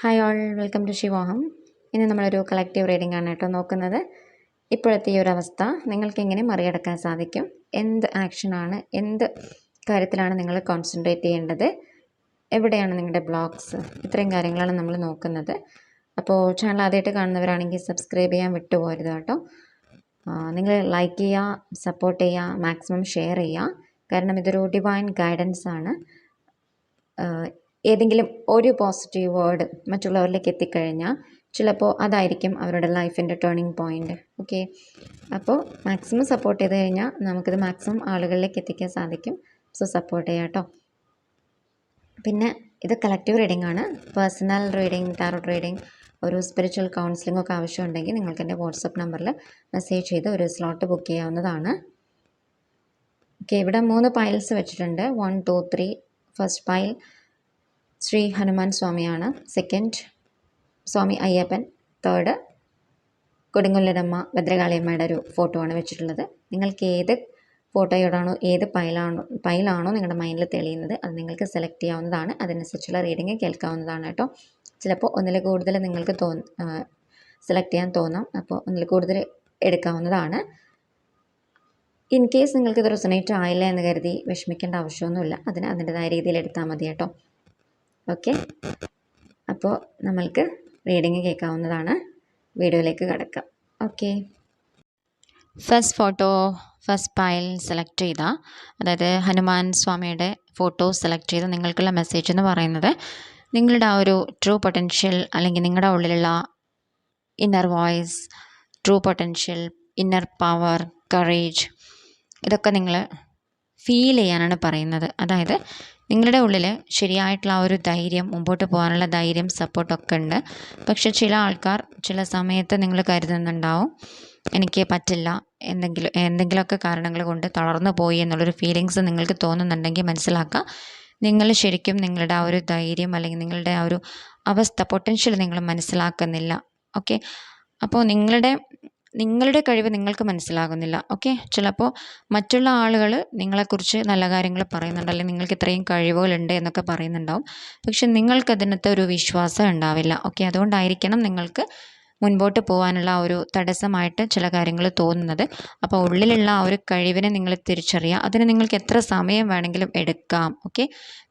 Hi all welcome to Shivoham ഇന്ന് നമ്മളൊരു collective reading ആണ് കേട്ടോ നോക്കുന്നത്. ഇപ്പോഴത്തെ ഈ ഒരു അവസ്ഥ നിങ്ങൾക്ക് എങ്ങനെ മറികടക്കാൻ സാധിക്കും? എന്ത് ആക്ഷനാണ് എന്ത് കാര്യത്തിലാണ് നിങ്ങൾ കോൺസെൻട്രേറ്റ് ചെയ്യേണ്ടത്? എവിടെയാണ് നിങ്ങളുടെ ബ്ലോഗ്സ് ഇത്രയും കാര്യങ്ങളാണ് നമ്മൾ നോക്കുന്നത്. അപ്പോൾ ചാനൽ ആദ്യമായിട്ട് കാണുന്നവരാണെങ്കിൽ സബ്സ്ക്രൈബ് ചെയ്യാൻ വിട്ടുപോരുത് കേട്ടോ. നിങ്ങൾ ലൈക്ക് ചെയ്യുക സപ്പോർട്ട് ചെയ്യുക മാക്സിമം ഷെയർ ചെയ്യുക. കാരണം ഇതൊരു ഡിവൈൻ ഗൈഡൻസ് ആണ്. ഏതെങ്കിലും ഒരു പോസിറ്റീവ് വേർഡ് മറ്റുള്ളവരിലേക്ക് എത്തിക്കഴിഞ്ഞാൽ ചിലപ്പോൾ അതായിരിക്കും അവരുടെ ലൈഫിന്റെ ടേണിംഗ് പോയിന്റ് ഓക്കെ അപ്പോൾ മാക്സിമം സപ്പോർട്ട് ചെയ്ത് കഴിഞ്ഞാൽ നമുക്കിത് മാക്സിമം ആളുകളിലേക്ക് എത്തിക്കാൻ സാധിക്കും. സോ സപ്പോർട്ട് ചെയ്യാം കേട്ടോ പിന്നെ ഇത് കളക്റ്റീവ് റീഡിംഗ് ആണ്. പേഴ്സണൽ റീഡിംഗ് ടാറോട്ട് റീഡിംഗ് ഒരു സ്പിരിച്വൽ കൗൺസിലിംഗ് ഒക്കെ ആവശ്യമുണ്ടെങ്കിൽ നിങ്ങൾക്ക് എന്റെ വാട്സപ്പ് നമ്പറിൽ മെസ്സേജ് ചെയ്ത് ഒരു സ്ലോട്ട് ബുക്ക് ചെയ്യാവുന്നതാണ്. ഓക്കെ ഇവിടെ മൂന്ന് പൈൽസ് വെച്ചിട്ടുണ്ട്. One two three first pile Shri Hanuman സ്വാമിയാണ്. Second Swami Ayyappan. Third Kodungallooramma ഭദ്രകാളിയമ്മയുടെ ഒരു ഫോട്ടോ ആണ് വെച്ചിട്ടുള്ളത്. നിങ്ങൾക്ക് ഏത് ഫോട്ടോയോടാണോ ഏത് പൈലാണോ പൈലാണോ നിങ്ങളുടെ മൈൻഡിൽ തെളിയുന്നത് അത് നിങ്ങൾക്ക് സെലക്ട് ചെയ്യാവുന്നതാണ്. അതിനനുസരിച്ചുള്ള റീഡിങ് കേൾക്കാവുന്നതാണ് കേട്ടോ. ചിലപ്പോൾ ഒന്നിൽ കൂടുതൽ നിങ്ങൾക്ക് തോന്ന സെലക്ട് ചെയ്യാൻ തോന്നാം. അപ്പോൾ ഒന്നിൽ കൂടുതൽ എടുക്കാവുന്നതാണ്. ഇൻ കേസ് നിങ്ങൾക്ക് ഇത് റെസൊനേറ്റ് ആയില്ല എന്ന് കരുതി വിഷമിക്കേണ്ട ആവശ്യമൊന്നുമില്ല. അതിന് അതിന്റെതായ രീതിയിൽ എടുത്താൽ മതി കേട്ടോ. ഓക്കെ. അപ്പോൾ നമ്മൾക്ക് റീഡിങ് കേൾക്കാവുന്നതാണ്. വീഡിയോയിലേക്ക് കിടക്കാം. Okay. First photo first pile select ചെയ്ത. അതായത് ഹനുമാൻ സ്വാമിയുടെ ഫോട്ടോ സെലക്ട് ചെയ്ത് നിങ്ങൾക്കുള്ള മെസ്സേജ് എന്ന് പറയുന്നത് നിങ്ങളുടെ ആ ഒരു ട്രൂ പൊട്ടൻഷ്യൽ അല്ലെങ്കിൽ നിങ്ങളുടെ ഉള്ളിലുള്ള inner voice true potential inner power courage ഇതൊക്കെ നിങ്ങൾ ഫീൽ ചെയ്യാനാണ് പറയുന്നത്. അതായത് നിങ്ങളുടെ ഉള്ളിൽ ശരിയായിട്ടുള്ള ആ ഒരു ധൈര്യം മുമ്പോട്ട് പോകാനുള്ള ധൈര്യം സപ്പോർട്ടൊക്കെ ഉണ്ട്. പക്ഷെ ചില ആൾക്കാർ ചില സമയത്ത് നിങ്ങൾ കരുതുന്നുണ്ടാവും എനിക്ക് പറ്റില്ല എന്തെങ്കിലും എന്തെങ്കിലുമൊക്കെ കാരണങ്ങൾ കൊണ്ട് തളർന്നു പോയി എന്നുള്ളൊരു ഫീലിങ്സ് നിങ്ങൾക്ക് തോന്നുന്നുണ്ടെങ്കിൽ മനസ്സിലാക്കുക. നിങ്ങൾ ശരിക്കും നിങ്ങളുടെ ആ ഒരു ധൈര്യം അല്ലെങ്കിൽ നിങ്ങളുടെ ആ ഒരു അവസ്ഥ പൊട്ടൻഷ്യൽ നിങ്ങൾ മനസ്സിലാക്കുന്നില്ല. ഓക്കെ അപ്പോൾ നിങ്ങളുടെ നിങ്ങളുടെ കഴിവ് നിങ്ങൾക്ക് മനസ്സിലാകുന്നില്ല. ഓക്കെ ചിലപ്പോൾ മറ്റുള്ള ആളുകൾ നിങ്ങളെക്കുറിച്ച് നല്ല കാര്യങ്ങൾ പറയുന്നുണ്ട്. അല്ലെങ്കിൽ നിങ്ങൾക്ക് ഇത്രയും കഴിവുകളുണ്ട് എന്നൊക്കെ പറയുന്നുണ്ടാവും. പക്ഷെ നിങ്ങൾക്കതിനകത്ത് ഒരു വിശ്വാസം ഉണ്ടാവില്ല. ഓക്കെ അതുകൊണ്ടായിരിക്കണം നിങ്ങൾക്ക് മുൻപോട്ട് പോകാനുള്ള ഒരു തടസ്സമായിട്ട് ചില കാര്യങ്ങൾ തോന്നുന്നത്. അപ്പോൾ ഉള്ളിലുള്ള ആ ഒരു കഴിവിനെ നിങ്ങൾ തിരിച്ചറിയുക. അതിന് നിങ്ങൾക്ക് എത്ര സമയം വേണമെങ്കിലും എടുക്കാം. ഓക്കെ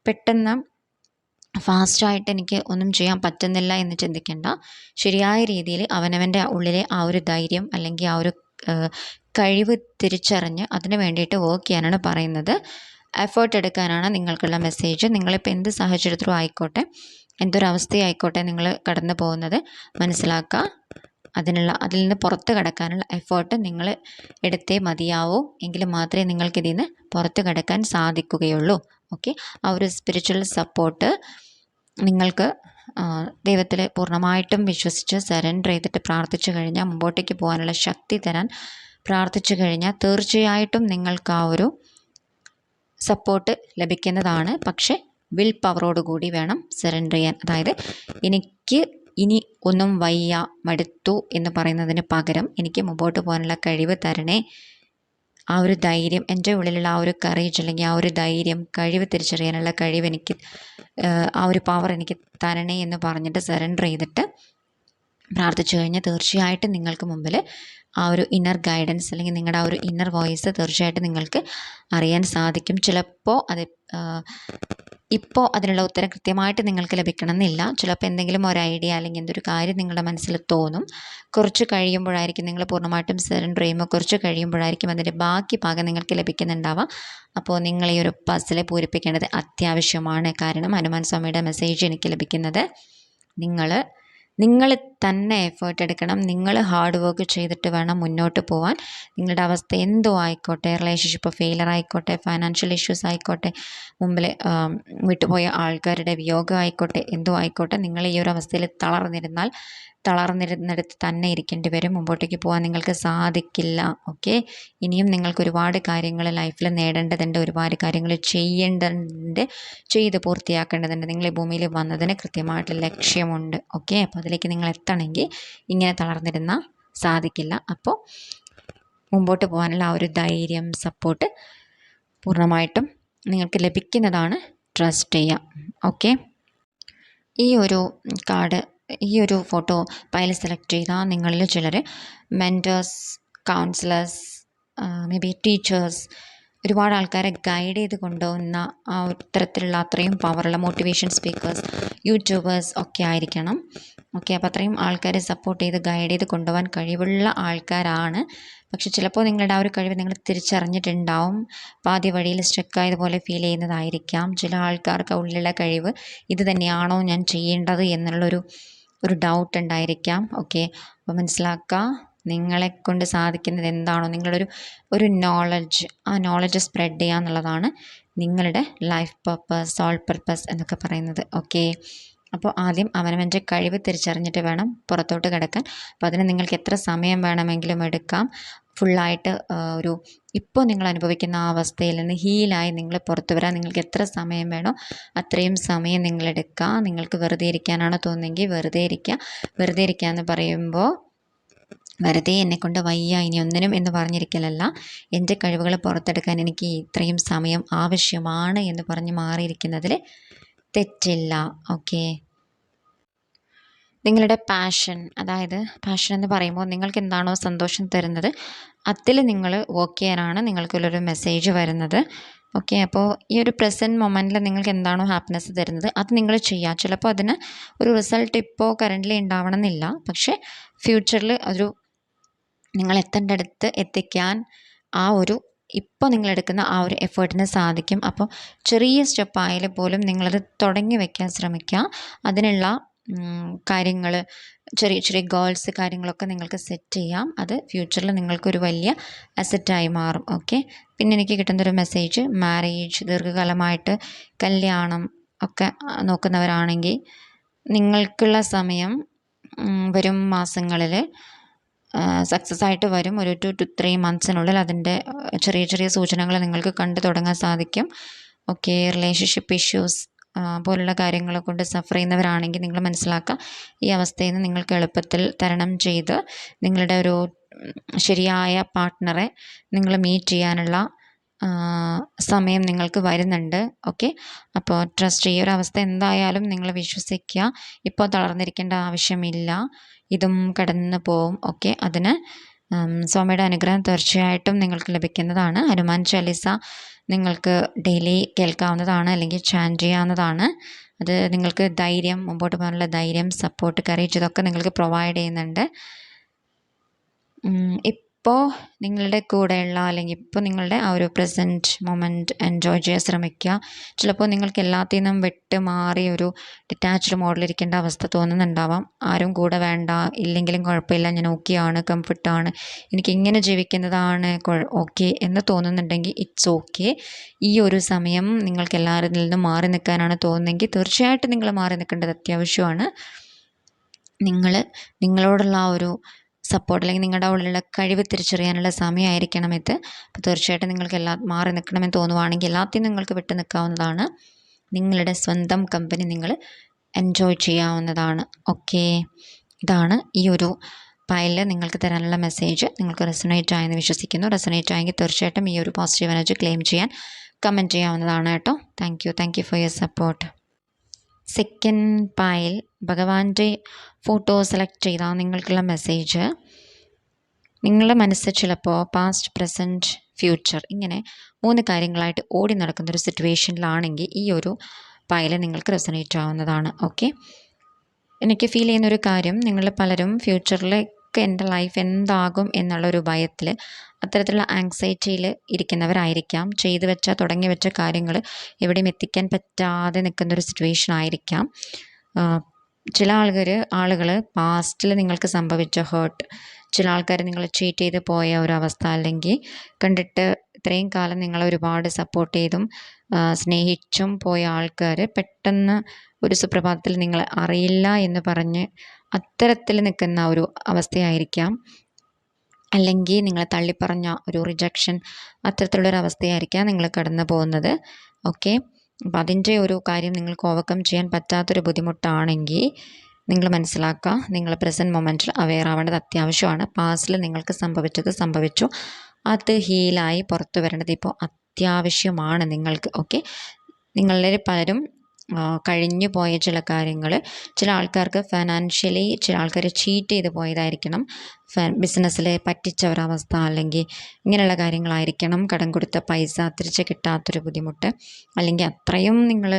പെട്ടെന്ന് ഫാസ്റ്റായിട്ട് എനിക്ക് ഒന്നും ചെയ്യാൻ പറ്റുന്നില്ല എന്ന് ചിന്തിക്കേണ്ട. ശരിയായ രീതിയിൽ അവനവന്റെ ഉള്ളിലെ ആ ഒരു ധൈര്യം അല്ലെങ്കിൽ ആ ഒരു കഴിവ് തിരിച്ചറിഞ്ഞ് അതിന് വേണ്ടിയിട്ട് വർക്ക് ചെയ്യാനാണ് പറയുന്നത്. എഫേർട്ട് എടുക്കാനാണ് നിങ്ങൾക്കുള്ള മെസ്സേജ് നിങ്ങളിപ്പോൾ എന്ത് സാഹചര്യത്തിലും ആയിക്കോട്ടെ എന്തൊരവസ്ഥയായിക്കോട്ടെ നിങ്ങൾ കടന്നു പോകുന്നത് മനസ്സിലാക്കുക. അതിനുള്ള അതിൽ നിന്ന് പുറത്ത് കടക്കാനുള്ള എഫേർട്ട് നിങ്ങൾ എടുത്തേ മതിയാവൂ. എങ്കിൽ മാത്രമേ നിങ്ങൾക്കിതിൽ നിന്ന് പുറത്ത് കടക്കാൻ സാധിക്കുകയുള്ളൂ. ഓക്കെ ആ ഒരു സ്പിരിച്വൽ സപ്പോർട്ട് നിങ്ങൾക്ക് ദൈവത്തിൽ പൂർണമായിട്ടും വിശ്വസിച്ച് സറണ്ടർ ചെയ്തിട്ട് പ്രാർത്ഥിച്ചു കഴിഞ്ഞാൽ മുമ്പോട്ടേക്ക് പോകാനുള്ള ശക്തി തരാൻ പ്രാർത്ഥിച്ചു കഴിഞ്ഞാൽ തീർച്ചയായിട്ടും നിങ്ങൾക്ക് ആ ഒരു സപ്പോർട്ട് ലഭിക്കുന്നതാണ്. പക്ഷേ വിൽ പവറോട് കൂടി വേണം സറണ്ടർ ചെയ്യാൻ. അതായത് എനിക്ക് ഇനി ഒന്നും വയ്യ മടുത്തു എന്ന് പറയുന്നതിന് പകരം എനിക്ക് മുമ്പോട്ട് പോകാനുള്ള കഴിവ് തരണേ ആ ഒരു ധൈര്യം എന്റെ ഉള്ളിലുള്ള ആ ഒരു കറേജ് അല്ലെങ്കിൽ ആ ഒരു ധൈര്യം കഴിവ് തിരിച്ചറിയാനുള്ള കഴിവ് എനിക്ക് ആ ഒരു പവർ എനിക്ക് തരണേ എന്ന് പറഞ്ഞിട്ട് സറണ്ടർ ചെയ്തിട്ട് പ്രാർത്ഥിച്ചു കഴിഞ്ഞാൽ തീർച്ചയായിട്ടും നിങ്ങൾക്ക് മുമ്പിൽ ആ ഒരു ഇന്നർ ഗൈഡൻസ് അല്ലെങ്കിൽ നിങ്ങളുടെ ആ ഒരു ഇന്നർ വോയിസ് തീർച്ചയായിട്ടും നിങ്ങൾക്ക് അറിയാൻ സാധിക്കും. ചിലപ്പോൾ അത് ഇപ്പോൾ അതിനുള്ള ഉത്തരം കൃത്യമായിട്ട് നിങ്ങൾക്ക് ലഭിക്കണമെന്നില്ല. ചിലപ്പോൾ എന്തെങ്കിലും ഒരു ഐഡിയ അല്ലെങ്കിൽ എന്തൊരു കാര്യം നിങ്ങളുടെ മനസ്സിൽ തോന്നും. കുറച്ച് കഴിയുമ്പോഴായിരിക്കും നിങ്ങൾ പൂർണമായിട്ടും സറണ്ടർ ചെയ്യുമ്പോൾ കുറച്ച് കഴിയുമ്പോഴായിരിക്കും അതിന്റെ ബാക്കി ഭാഗം നിങ്ങൾക്ക് ലഭിക്കുന്നുണ്ടാവുക അപ്പോൾ നിങ്ങൾ ഈ ഒരു പസിലെ പൂരിപ്പിക്കേണ്ടത് അത്യാവശ്യമാണ്. കാരണം ഹനുമാൻ സ്വാമിയുടെ മെസ്സേജ് എനിക്ക് ലഭിക്കുന്നത് നിങ്ങൾ നിങ്ങൾ തന്നെ എഫേർട്ട് എടുക്കണം. നിങ്ങൾ ഹാർഡ് വർക്ക് ചെയ്തിട്ട് വേണം മുന്നോട്ട് പോകാൻ നിങ്ങളുടെ അവസ്ഥ എന്തോ ആയിക്കോട്ടെ റിലേഷൻഷിപ്പ് ഫെയിലർ ആയിക്കോട്ടെ ഫൈനാൻഷ്യൽ ഇഷ്യൂസ് ആയിക്കോട്ടെ മുമ്പിൽ വിട്ടുപോയ ആൾക്കാരുടെ വിയോഗം ആയിക്കോട്ടെ എന്തോ ആയിക്കോട്ടെ നിങ്ങൾ ഈ ഒരു അവസ്ഥയിൽ തളർന്നിരുന്നാൽ തളർന്നിരുന്നിടത്ത് തന്നെ ഇരിക്കേണ്ടി വരും. മുമ്പോട്ടേക്ക് പോകാൻ നിങ്ങൾക്ക് സാധിക്കില്ല. ഓക്കെ? ഇനിയും നിങ്ങൾക്ക് ഒരുപാട് കാര്യങ്ങൾ ലൈഫിൽ നേടേണ്ടതുണ്ട്. ഒരുപാട് കാര്യങ്ങൾ ചെയ്യേണ്ടതുണ്ട്. ചെയ്ത് പൂർത്തിയാക്കേണ്ടതുണ്ട്. നിങ്ങൾ ഈ ഭൂമിയിൽ വന്നതിന് കൃത്യമായിട്ട് ലക്ഷ്യമുണ്ട്. ഓക്കെ? അപ്പോൾ അതിലേക്ക് നിങ്ങൾ എത്തണമെങ്കിൽ ഇങ്ങനെ തളർന്നിരുന്ന സാധിക്കില്ല. അപ്പോൾ മുമ്പോട്ട് പോകാനുള്ള ആ ഒരു ധൈര്യം സപ്പോർട്ട് പൂർണമായിട്ടും നിങ്ങൾക്ക് ലഭിക്കുന്നതാണ് ട്രസ്റ്റ് ചെയ്യുക. ഓക്കെ? ഈ ഒരു കാർഡ് ഈ ഒരു ഫോട്ടോ ഫയൽ സെലക്ട് ചെയ്താൽ നിങ്ങളിൽ ചിലർ mentors counsellors may be teachers ഒരുപാട് ആൾക്കാരെ ഗൈഡ് ചെയ്ത് കൊണ്ടുപോകുന്ന ആ ഇത്തരത്തിലുള്ള അത്രയും പവറുള്ള മോട്ടിവേഷൻ സ്പീക്കേഴ്സ് യൂട്യൂബേഴ്സ് ഒക്കെ ആയിരിക്കണം. ഓക്കെ അപ്പോൾ അത്രയും ആൾക്കാരെ സപ്പോർട്ട് ചെയ്ത് ഗൈഡ് ചെയ്ത് കൊണ്ടുപോകാൻ കഴിവുള്ള ആൾക്കാരാണ്. പക്ഷെ ചിലപ്പോൾ നിങ്ങളുടെ ആ ഒരു കഴിവ് നിങ്ങൾ തിരിച്ചറിഞ്ഞിട്ടുണ്ടാവും. പാതി വഴിയിൽ സ്റ്റക്കായതുപോലെ ഫീൽ ചെയ്യുന്നതായിരിക്കാം. ചില ആൾക്കാർക്ക് ഉള്ളിലുള്ള കഴിവ് ഇത് തന്നെയാണോ ഞാൻ ചെയ്യേണ്ടത് എന്നുള്ളൊരു ഒരു ഡൗട്ട് ഉണ്ടായിരിക്കാം. ഓക്കെ അപ്പോൾ മനസ്സിലാക്കുക നിങ്ങളെ കൊണ്ട് സാധിക്കുന്നത് എന്താണോ നിങ്ങളൊരു ഒരു നോളജ് ആ നോളജ് സ്പ്രെഡ് ചെയ്യുക എന്നുള്ളതാണ് നിങ്ങളുടെ ലൈഫ് പർപ്പസ് സോൾ പർപ്പസ് എന്നൊക്കെ പറയുന്നത്. ഓക്കെ അപ്പോൾ ആദ്യം അവനവന്റെ കഴിവ് തിരിച്ചറിഞ്ഞിട്ട് വേണം പുറത്തോട്ട് കിടക്കാൻ. അപ്പോൾ അതിന് നിങ്ങൾക്ക് എത്ര സമയം വേണമെങ്കിലും എടുക്കാം. ഫുള്ളായിട്ട് ഒരു ഇപ്പോൾ നിങ്ങൾ അനുഭവിക്കുന്ന ആ അവസ്ഥയിൽ നിന്ന് ഹീലായി നിങ്ങൾ പുറത്തു വരാൻ നിങ്ങൾക്ക് എത്ര സമയം വേണോ അത്രയും സമയം നിങ്ങളെടുക്കുക നിങ്ങൾക്ക് വെറുതെ ഇരിക്കാനാണോ തോന്നുന്നെങ്കിൽ വെറുതെ ഇരിക്കുക. വെറുതെ ഇരിക്കുക എന്ന് പറയുമ്പോൾ വെറുതെ എന്നെക്കൊണ്ട് വയ്യ ഇനി ഒന്നിനും എന്ന് പറഞ്ഞിരിക്കലല്ല. എന്റെ കഴിവുകൾ പുറത്തെടുക്കാൻ എനിക്ക് ഇത്രയും സമയം ആവശ്യമാണ് എന്ന് പറഞ്ഞ് മാറിയിരിക്കുന്നതിൽ തെറ്റില്ല. ഓക്കെ? നിങ്ങളുടെ പാഷൻ അതായത് പാഷൻ എന്ന് പറയുമ്പോൾ നിങ്ങൾക്ക് എന്താണോ സന്തോഷം തരുന്നത് അതിൽ നിങ്ങൾ വർക്ക് ചെയ്യാനാണ് നിങ്ങൾക്കുള്ളൊരു മെസ്സേജ് വരുന്നത്. ഓക്കെ അപ്പോൾ ഈ ഒരു പ്രസന്റ് മൊമെന്റിൽ നിങ്ങൾക്ക് എന്താണോ ഹാപ്പിനെസ് തരുന്നത് അത് നിങ്ങൾ ചെയ്യുക ചിലപ്പോൾ അതിന് ഒരു റിസൾട്ട് ഇപ്പോൾ കറന്റ്ലി ഉണ്ടാവണമെന്നില്ല. പക്ഷേ ഫ്യൂച്ചറിൽ ഒരു നിങ്ങൾ എത്തേണ്ട അടുത്ത് എത്തിക്കാൻ ആ ഒരു ഇപ്പോൾ നിങ്ങളെടുക്കുന്ന ആ ഒരു എഫേർട്ടിന് സാധിക്കും. അപ്പോൾ ചെറിയ സ്റ്റെപ്പായാലും പോലും നിങ്ങളത് തുടങ്ങി വയ്ക്കാൻ ശ്രമിക്കുക അതിനുള്ള കാര്യങ്ങൾ ചെറിയ ചെറിയ ഗോൾസ് കാര്യങ്ങളൊക്കെ നിങ്ങൾക്ക് സെറ്റ് ചെയ്യാം. അത് ഫ്യൂച്ചറിൽ നിങ്ങൾക്കൊരു വലിയ അസറ്റായി മാറും. ഓക്കെ പിന്നെ എനിക്ക് കിട്ടുന്നൊരു മെസ്സേജ് മാരേജ് ദീർഘകാലമായിട്ട് കല്യാണം ഒക്കെ നോക്കുന്നവരാണെങ്കിൽ നിങ്ങൾക്കുള്ള സമയം വരും മാസങ്ങളിൽ സക്സസ് ആയിട്ട് വരും. ഒരു ടു ടു ത്രീ മന്ത്സിനുള്ളിൽ അതിന്റെ ചെറിയ ചെറിയ സൂചനകൾ നിങ്ങൾക്ക് കണ്ടു തുടങ്ങാൻ സാധിക്കും. ഓക്കെ റിലേഷൻഷിപ്പ് ഇഷ്യൂസ് പോലുള്ള കാര്യങ്ങളെ കൊണ്ട് സഫർ ചെയ്യുന്നവരാണെങ്കിൽ നിങ്ങൾ മനസ്സിലാക്കുക ഈ അവസ്ഥയിൽ നിന്ന് നിങ്ങൾക്ക് എളുപ്പത്തിൽ തരണം ചെയ്ത് നിങ്ങളുടെ ഒരു ശരിയായ പാർട്ട്ണറെ നിങ്ങൾ മീറ്റ് ചെയ്യാനുള്ള സമയം നിങ്ങൾക്ക് വരുന്നുണ്ട്. ഓക്കെ അപ്പോൾ ട്രസ്റ്റ് ഈ ഒരു അവസ്ഥ എന്തായാലും നിങ്ങൾ വിശ്വസിക്കുക. ഇപ്പോൾ തളർന്നിരിക്കേണ്ട ആവശ്യമില്ല. ഇതും കടന്നു പോവും. ഓക്കെ അതിന് സ്വാമിയുടെ അനുഗ്രഹം തീർച്ചയായിട്ടും നിങ്ങൾക്ക് ലഭിക്കുന്നതാണ്. ഹനുമാൻ ചാലിസ നിങ്ങൾക്ക് ഡെയിലി കേൾക്കാവുന്നതാണ് അല്ലെങ്കിൽ ചാന്റ് ചെയ്യാവുന്നതാണ്. അത് നിങ്ങൾക്ക് ധൈര്യം മുമ്പോട്ട് പോകാനുള്ള ധൈര്യം സപ്പോർട്ട് കറേജ് ഇതൊക്കെ നിങ്ങൾക്ക് പ്രൊവൈഡ് ചെയ്യുന്നുണ്ട്. ഇപ്പോൾ നിങ്ങളുടെ കൂടെയുള്ള അല്ലെങ്കിൽ ഇപ്പോൾ നിങ്ങളുടെ ആ ഒരു പ്രസന്റ് മൊമെന്റ് എൻജോയ് ചെയ്യാൻ ശ്രമിക്കുക. ചിലപ്പോൾ നിങ്ങൾക്ക് എല്ലാത്തിൽ നിന്നും വിട്ട് മാറി ഒരു ഡിറ്റാച്ച്ഡ് മോഡലിരിക്കേണ്ട അവസ്ഥ തോന്നുന്നുണ്ടാവാം. ആരും കൂടെ വേണ്ട ഇല്ലെങ്കിലും കുഴപ്പമില്ല ഞാൻ ഓക്കെയാണ് കംഫർട്ടാണ് എനിക്ക് ഇങ്ങനെ ജീവിക്കുന്നതാണ് ഓക്കെ എന്ന് തോന്നുന്നുണ്ടെങ്കിൽ ഇറ്റ്സ് ഓക്കെ ഈ ഒരു സമയം നിങ്ങൾക്ക് എല്ലാവരിൽ നിന്നും മാറി നിൽക്കാനാണ് തോന്നുന്നതെങ്കിൽ തീർച്ചയായിട്ടും നിങ്ങൾ മാറി നിൽക്കേണ്ടത് അത്യാവശ്യമാണ്. നിങ്ങൾ നിങ്ങളോടുള്ള ആ ഒരു സപ്പോർട്ട് അല്ലെങ്കിൽ നിങ്ങളുടെ ഉള്ളിലുള്ള കഴിവ് തിരിച്ചറിയാനുള്ള സമയമായിരിക്കണം ഇത്. അപ്പോൾ തീർച്ചയായിട്ടും നിങ്ങൾക്ക് എല്ലാ മാറി നിൽക്കണമെന്ന് തോന്നുവാണെങ്കിൽ എല്ലാത്തിനും നിങ്ങൾക്ക് വിട്ടു നിൽക്കാവുന്നതാണ്. നിങ്ങളുടെ സ്വന്തം കമ്പനി നിങ്ങൾ എൻജോയ് ചെയ്യാവുന്നതാണ്. ഓക്കെ ഇതാണ് ഈ ഒരു ഫയലിൽ നിങ്ങൾക്ക് തരാനുള്ള മെസ്സേജ് നിങ്ങൾക്ക് റെസനേറ്റ് ആയെന്ന് വിശ്വസിക്കുന്നു. റെസനേറ്റ് ആയെങ്കിൽ തീർച്ചയായിട്ടും ഈ ഒരു പോസിറ്റീവ് എനർജി ക്ലെയിം ചെയ്യാൻ കമന്റ് ചെയ്യാവുന്നതാണ് കേട്ടോ. Thank you thank you for your support second pile ഭഗവാന്റെ ഫോട്ടോ സെലക്ട് ചെയ്താൽ നിങ്ങൾക്കുള്ള മെസ്സേജ് നിങ്ങളുടെ മനസ്സ് ചിലപ്പോൾ പാസ്റ്റ് പ്രസന്റ് ഫ്യൂച്ചർ ഇങ്ങനെ മൂന്ന് കാര്യങ്ങളായിട്ട് ഓടി നടക്കുന്ന ഒരു സിറ്റുവേഷനിലാണെങ്കിൽ ഈ ഒരു പായൽ നിങ്ങൾക്ക് റെസനേറ്റ് ആവുന്നതാണ്. ഓക്കെ എനിക്ക് ഫീൽ ചെയ്യുന്ന ഒരു കാര്യം നിങ്ങൾ പലരും ഫ്യൂച്ചറിലേക്ക് എന്റെ ലൈഫ് എന്താകും എന്നുള്ളൊരു ഭയത്തിൽ അത്തരത്തിലുള്ള ആങ്സൈറ്റിയിൽ ഇരിക്കുന്നവരായിരിക്കാം. ചെയ്തു വെച്ച തുടങ്ങി വെച്ച കാര്യങ്ങൾ എവിടെയും എത്തിക്കാൻ പറ്റാതെ നിൽക്കുന്നൊരു സിറ്റുവേഷൻ ആയിരിക്കാം. ചില ആളുകൾ ആളുകൾ പാസ്റ്റിൽ നിങ്ങൾക്ക് സംഭവിച്ച ഹേർട്ട് ചില ആൾക്കാർ നിങ്ങൾ ചീറ്റ് ചെയ്ത് പോയ ഒരു അവസ്ഥ അല്ലെങ്കിൽ കണ്ടിട്ട് ഇത്രയും കാലം നിങ്ങളെ ഒരുപാട് സപ്പോർട്ട് ചെയ്തും സ്നേഹിച്ചും പോയ ആൾക്കാർ പെട്ടെന്ന് ഒരു സുപ്രഭാതത്തിൽ നിങ്ങളെ അറിയില്ല എന്ന് പറഞ്ഞ് അത്തരത്തിൽ നിൽക്കുന്ന ഒരു അവസ്ഥയായിരിക്കാം. അല്ലെങ്കിൽ നിങ്ങളെ തള്ളിപ്പറഞ്ഞ ഒരു റിജക്ഷൻ അത്തരത്തിലുള്ളൊരു അവസ്ഥയായിരിക്കാം നിങ്ങൾ കടന്നു പോകുന്നത് ഓക്കെ അപ്പം അതിന്റെ ഒരു കാര്യം നിങ്ങൾക്ക് ഓവർകം ചെയ്യാൻ പറ്റാത്തൊരു ബുദ്ധിമുട്ടാണെങ്കിൽ നിങ്ങൾ മനസ്സിലാക്കുക നിങ്ങൾ പ്രസന്റ് മൊമെന്റിൽ അവെയർ ആവേണ്ടത് അത്യാവശ്യമാണ്. പാസ്റ്റിൽ നിങ്ങൾക്ക് സംഭവിച്ചത് സംഭവിച്ചു. അത് ഹീലായി പുറത്തു വരേണ്ടത് ഇപ്പോൾ അത്യാവശ്യമാണ് നിങ്ങൾക്ക്. ഓക്കെ നിങ്ങളിൽ പലരും കഴിഞ്ഞു പോയ ചില കാര്യങ്ങൾ ചില ആൾക്കാർക്ക് ഫിനാൻഷ്യലി ചില ആൾക്കാർ ചീറ്റ് ചെയ്ത് പോയതായിരിക്കണം. ബിസിനസ്സിൽ പറ്റിച്ച ഒരവസ്ഥ അല്ലെങ്കിൽ ഇങ്ങനെയുള്ള കാര്യങ്ങളായിരിക്കണം. കടം കൊടുത്ത പൈസ തിരിച്ച് കിട്ടാത്തൊരു ബുദ്ധിമുട്ട്. അല്ലെങ്കിൽ അത്രയും നിങ്ങൾ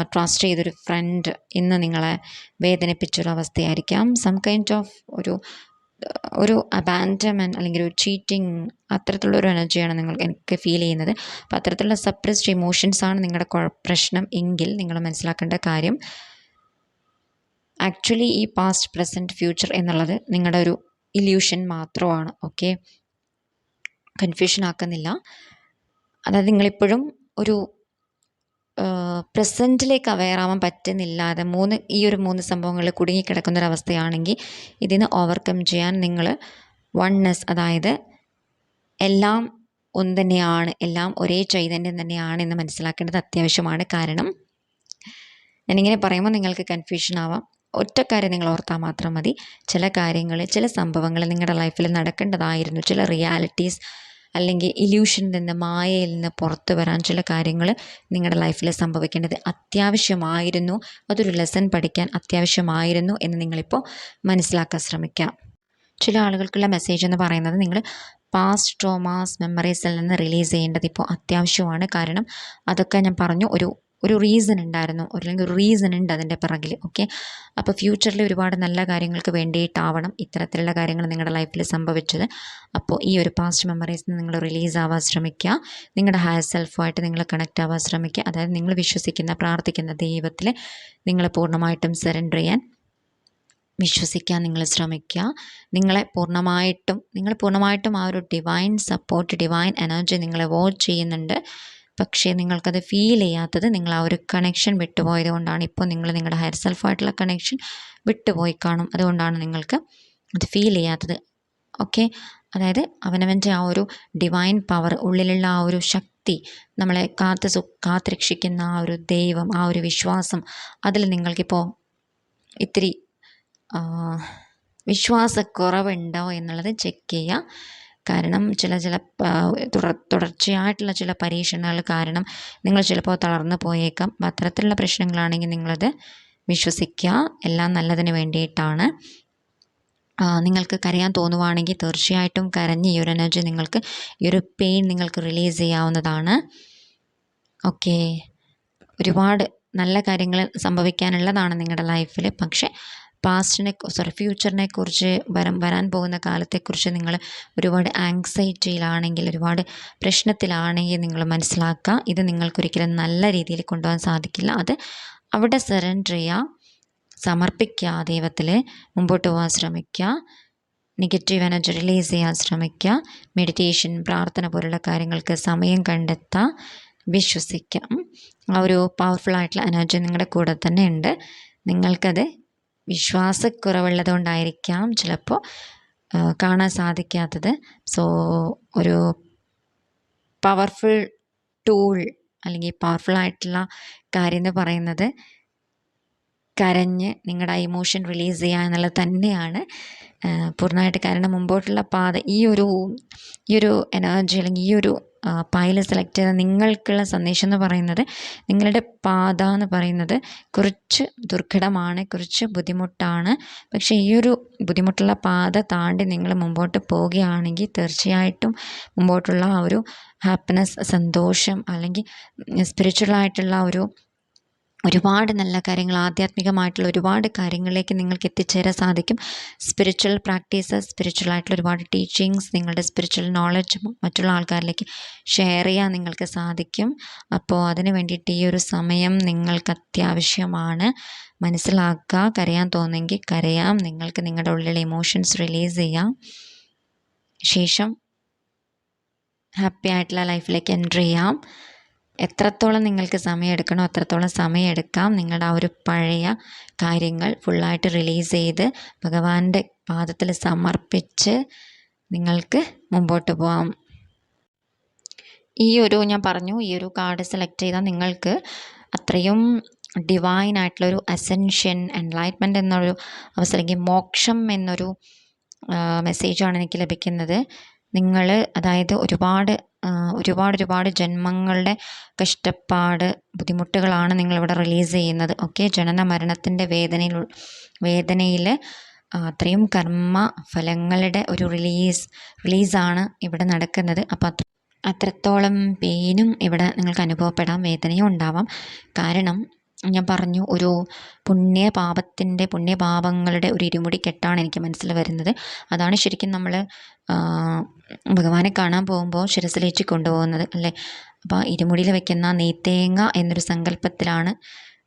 ട്രസ്റ്റ് ചെയ്തൊരു ഫ്രണ്ട് ഇന്ന് നിങ്ങളെ വേദനിപ്പിച്ചൊരവസ്ഥയായിരിക്കാം. സം കൈൻഡ് ഓഫ് ഒരു ഒരു അബാൻഡമെന്റ് അല്ലെങ്കിൽ ഒരു ചീറ്റിങ് അത്തരത്തിലുള്ള ഒരു എനർജിയാണ് നിങ്ങൾ എനിക്ക് ഫീൽ ചെയ്യുന്നത്. അപ്പോൾ അത്തരത്തിലുള്ള സപ്രസ്ഡ് ഇമോഷൻസാണ് നിങ്ങളുടെ പ്രശ്നം എങ്കിൽ നിങ്ങൾ മനസ്സിലാക്കേണ്ട കാര്യം ആക്ച്വലി ഈ പാസ്റ്റ് പ്രസന്റ് ഫ്യൂച്ചർ എന്നുള്ളത് നിങ്ങളുടെ ഒരു ഇല്യൂഷൻ മാത്രമാണ് ഓക്കെ കൺഫ്യൂഷൻ ആക്കുന്നില്ല. അതായത് നിങ്ങളിപ്പോഴും ഒരു പ്രസന്റിലേക്ക് അവയറാവാൻ പറ്റുന്നില്ലാതെ മൂന്ന് ഈ ഒരു മൂന്ന് സംഭവങ്ങളിൽ കുടുങ്ങിക്കിടക്കുന്നൊരവസ്ഥയാണെങ്കിൽ ഇതിന് ഓവർകം ചെയ്യാൻ നിങ്ങൾ വൺനെസ് അതായത് എല്ലാം ഒന്ന് തന്നെയാണ് എല്ലാം ഒരേ ചൈതന്യം തന്നെയാണ് എന്ന് മനസ്സിലാക്കേണ്ടത് അത്യാവശ്യമാണ്. കാരണം ഞാനിങ്ങനെ പറയുമ്പോൾ നിങ്ങൾക്ക് കൺഫ്യൂഷൻ ആവാം. ഒറ്റ കാര്യം നിങ്ങൾ ഓർത്താൽ മാത്രം മതി. ചില കാര്യങ്ങൾ ചില സംഭവങ്ങൾ നിങ്ങളുടെ ലൈഫിൽ നടക്കേണ്ടതായിരുന്നു. ചില റിയാലിറ്റീസ് അല്ലെങ്കിൽ ഇല്യൂഷനിൽ നിന്ന് മായയിൽ നിന്ന് പുറത്തു വരാൻ ചില കാര്യങ്ങൾ നിങ്ങളുടെ ലൈഫിൽ സംഭവിക്കേണ്ടത് അത്യാവശ്യമായിരുന്നു. അതൊരു ലെസൺ പഠിക്കാൻ അത്യാവശ്യമായിരുന്നു എന്ന് നിങ്ങളിപ്പോൾ മനസ്സിലാക്കാൻ ശ്രമിക്കാം. ചില ആളുകൾക്കുള്ള മെസ്സേജ് എന്ന് പറയുന്നത് നിങ്ങൾ പാസ്റ്റ് ട്രോമാസ് മെമ്മറീസിൽ നിന്ന് റിലീസ് ചെയ്യേണ്ടത് ഇപ്പോൾ അത്യാവശ്യമാണ്. കാരണം അതൊക്കെ ഞാൻ പറഞ്ഞു ഒരു ഒരു റീസൺ ഉണ്ടായിരുന്നു. അല്ലെങ്കിൽ ഒരു റീസൺ ഉണ്ട് അതിന്റെ പിറകിൽ ഓക്കെ അപ്പോൾ ഫ്യൂച്ചറിൽ ഒരുപാട് നല്ല കാര്യങ്ങൾക്ക് വേണ്ടിയിട്ടാവണം ഇത്തരത്തിലുള്ള കാര്യങ്ങൾ നിങ്ങളുടെ ലൈഫിൽ സംഭവിച്ചത്. അപ്പോൾ ഈ ഒരു പാസ്റ്റ് മെമ്മറീസ് നിങ്ങൾ റിലീസ് ആവാൻ ശ്രമിക്കുക. നിങ്ങളുടെ ഹയർ സെൽഫുമായിട്ട് നിങ്ങൾ കണക്റ്റ് ആവാൻ ശ്രമിക്കുക. അതായത് നിങ്ങൾ വിശ്വസിക്കുന്ന പ്രാർത്ഥിക്കുന്ന ദൈവത്തിൽ നിങ്ങൾ പൂർണമായിട്ടും സെറൻഡർ ചെയ്യാൻ വിശ്വസിക്കാൻ നിങ്ങൾ ശ്രമിക്കുക. നിങ്ങളെ പൂർണമായിട്ടും നിങ്ങൾ പൂർണമായിട്ടും ആ ഒരു ഡിവൈൻ സപ്പോർട്ട് ഡിവൈൻ എനർജി നിങ്ങളെ വാച്ച് ചെയ്യുന്നുണ്ട്. പക്ഷേ നിങ്ങൾക്കത് ഫീൽ ചെയ്യാത്തത് നിങ്ങൾ ആ ഒരു കണക്ഷൻ വിട്ടുപോയത് കൊണ്ടാണ്. ഇപ്പോൾ നിങ്ങൾ നിങ്ങളുടെ ഹയർ സെൽഫായിട്ടുള്ള കണക്ഷൻ വിട്ടുപോയി കാണും. അതുകൊണ്ടാണ് നിങ്ങൾക്ക് അത് ഫീൽ ചെയ്യാത്തത്. ഓക്കെ അതായത് അവനവന്റെ ആ ഒരു ഡിവൈൻ പവർ ഉള്ളിലുള്ള ആ ഒരു ശക്തി നമ്മളെ കാത്ത് സു കാത്തുരക്ഷിക്കുന്ന ആ ഒരു ദൈവം ആ ഒരു വിശ്വാസം അതിൽ നിങ്ങൾക്കിപ്പോൾ ഇത്തിരി വിശ്വാസക്കുറവുണ്ടോ എന്നുള്ളത് ചെക്ക് ചെയ്യുക. കാരണം ചില ചില തുടർ തുടർച്ചയായിട്ടുള്ള ചില പരീക്ഷണങ്ങൾ കാരണം നിങ്ങൾ ചിലപ്പോൾ തളർന്നു പോയേക്കാം. അപ്പം അത്തരത്തിലുള്ള പ്രശ്നങ്ങളാണെങ്കിൽ നിങ്ങളത് വിശ്വസിക്കുക. എല്ലാം നല്ലതിന് വേണ്ടിയിട്ടാണ്. നിങ്ങൾക്ക് കരയാൻ തോന്നുവാണെങ്കിൽ തീർച്ചയായിട്ടും കരഞ്ഞ് ഈ ഒരു എനർജി നിങ്ങൾക്ക് ഈ ഒരു പെയിൻ നിങ്ങൾക്ക് റിലീസ് ചെയ്യാവുന്നതാണ്. ഓക്കെ. ഒരുപാട് നല്ല കാര്യങ്ങൾ സംഭവിക്കാനുള്ളതാണ് നിങ്ങളുടെ ലൈഫിൽ. പക്ഷേ പാസ്റ്റിനെ സോറി ഫ്യൂച്ചറിനെ കുറിച്ച് വരം വരാൻ പോകുന്ന കാലത്തെക്കുറിച്ച് നിങ്ങൾ ഒരുപാട് ആങ്സൈറ്റിയിലാണെങ്കിൽ ഒരുപാട് പ്രശ്നത്തിലാണെങ്കിൽ നിങ്ങൾ മനസ്സിലാക്കുക. ഇത് നിങ്ങൾക്കൊരിക്കലും നല്ല രീതിയിൽ കൊണ്ടുപോകാൻ സാധിക്കില്ല. അത് അവിടെ സറണ്ടർ ചെയ്യുക സമർപ്പിക്കുക ദൈവത്തിൽ മുമ്പോട്ട് പോകാൻ ശ്രമിക്കുക നെഗറ്റീവ് എനർജി റിലീസ് ചെയ്യാൻ ശ്രമിക്കുക മെഡിറ്റേഷൻ പ്രാർത്ഥന പോലുള്ള കാര്യങ്ങൾക്ക് സമയം കണ്ടെത്തുക വിശ്വസിക്കാം ആ ഒരു പവർഫുൾ ആയിട്ടുള്ള എനർജി നിങ്ങളുടെ കൂടെ തന്നെ ഉണ്ട്. നിങ്ങൾക്കത് വിശ്വാസക്കുറവുള്ളത് കൊണ്ടായിരിക്കാം ചിലപ്പോൾ കാണാൻ സാധിക്കാത്തത്. സോ ഒരു പവർഫുൾ ടൂൾ അല്ലെങ്കിൽ പവർഫുൾ ആയിട്ടുള്ള കാര്യം എന്ന് പറയുന്നത് കരഞ്ഞ് നിങ്ങളുടെ ഇമോഷൻ റിലീസ് ചെയ്യുക എന്നുള്ളത് തന്നെയാണ്. പൂർണമായിട്ട് കാരണം മുമ്പോട്ടുള്ള പാത. ഈ ഒരു ഈ ഒരു എനർജി അല്ലെങ്കിൽ ഈ ഒരു പായൽ സെലക്ട് ചെയ്ത നിങ്ങൾക്കുള്ള സന്ദേശം എന്ന് പറയുന്നത് നിങ്ങളുടെ പാത എന്ന് പറയുന്നത് കുറച്ച് ദുർഘടമാണ് കുറച്ച് ബുദ്ധിമുട്ടാണ്. പക്ഷേ ഈ ഒരു ബുദ്ധിമുട്ടുള്ള പാത താണ്ടി നിങ്ങൾ മുമ്പോട്ട് പോവുകയാണെങ്കിൽ തീർച്ചയായിട്ടും മുമ്പോട്ടുള്ള ആ ഒരു ഹാപ്പിനെസ് സന്തോഷം അല്ലെങ്കിൽ സ്പിരിച്വൽ ആയിട്ടുള്ള ഒരു ഒരുപാട് നല്ല കാര്യങ്ങൾ ആധ്യാത്മികമായിട്ടുള്ള ഒരുപാട് കാര്യങ്ങളിലേക്ക് നിങ്ങൾക്ക് എത്തിച്ചേരാൻ സാധിക്കും. സ്പിരിച്വൽ പ്രാക്ടീസസ് സ്പിരിച്വൽ ആയിട്ടുള്ള ഒരുപാട് ടീച്ചിങ്സ് നിങ്ങളുടെ സ്പിരിച്വൽ നോളജ് മറ്റുള്ള ആൾക്കാരിലേക്ക് ഷെയർ ചെയ്യാൻ നിങ്ങൾക്ക് സാധിക്കും. അപ്പോൾ അതിന് വേണ്ടിയിട്ട് ഈ ഒരു സമയം നിങ്ങൾക്ക് അത്യാവശ്യമാണ്. മനസ്സിലാക്കുക കരയാൻ തോന്നുമെങ്കിൽ കരയാം. നിങ്ങൾക്ക് നിങ്ങളുടെ ഉള്ളിലെ ഇമോഷൻസ് റിലീസ് ചെയ്യാം. ശേഷം ഹാപ്പി ആയിട്ടുള്ള ലൈഫിലേക്ക് എന്റർ ചെയ്യാം. എത്രത്തോളം നിങ്ങൾക്ക് സമയം എടുക്കണോ അത്രത്തോളം സമയം എടുക്കാം നിങ്ങളുടെ ആ ഒരു പഴയ കാര്യങ്ങൾ ഫുള്ളായിട്ട് റിലീസ് ചെയ്ത് ഭഗവാന്റെ പാദത്തിൽ സമർപ്പിച്ച് നിങ്ങൾക്ക് മുമ്പോട്ട് പോകാം ഈ ഒരു ഞാൻ പറഞ്ഞു ഈ ഒരു കാർഡ് സെലക്ട് ചെയ്താൽ നിങ്ങൾക്ക് അത്രയും ഡിവൈൻ ആയിട്ടുള്ളൊരു അസെൻഷൻ എൻലൈറ്റ്മെന്റ് എന്നൊരു അവസ്ഥ അല്ലെങ്കിൽ മോക്ഷം എന്നൊരു മെസ്സേജാണ് എനിക്ക് ലഭിക്കുന്നത്. നിങ്ങൾ അതായത് ഒരുപാട് ഒരുപാട് ഒരുപാട് ജന്മങ്ങളുടെ കഷ്ടപ്പാട് ബുദ്ധിമുട്ടുകളാണ് നിങ്ങളിവിടെ റിലീസ് ചെയ്യുന്നത്. ഓക്കെ? ജനന മരണത്തിന്റെ വേദനയിൽ വേദനയിൽ അത്രയും കർമ്മ ഫലങ്ങളുടെ ഒരു റിലീസ് റിലീസാണ് ഇവിടെ നടക്കുന്നത്. അപ്പോൾ അത്ര അത്രത്തോളം പെയിനും ഇവിടെ നിങ്ങൾക്ക് അനുഭവപ്പെടാം വേദനയും ഉണ്ടാവാം. കാരണം ഞാൻ പറഞ്ഞു ഒരു പുണ്യ പാപത്തിന്റെ പുണ്യപാപങ്ങളുടെ ഒരു ഇരുമുടി കെട്ടാണ് എനിക്ക് മനസ്സിൽ വരുന്നത്. അതാണ് ശരിക്കും നമ്മൾ ഭഗവാനെ കാണാൻ പോകുമ്പോൾ ശിരസിലേച്ച് കൊണ്ടുപോകുന്നത് അല്ലേ? അപ്പോൾ ഇരുമുടിയിൽ വെക്കുന്ന നെയ്ത്തേങ്ങ എന്നൊരു സങ്കല്പത്തിലാണ്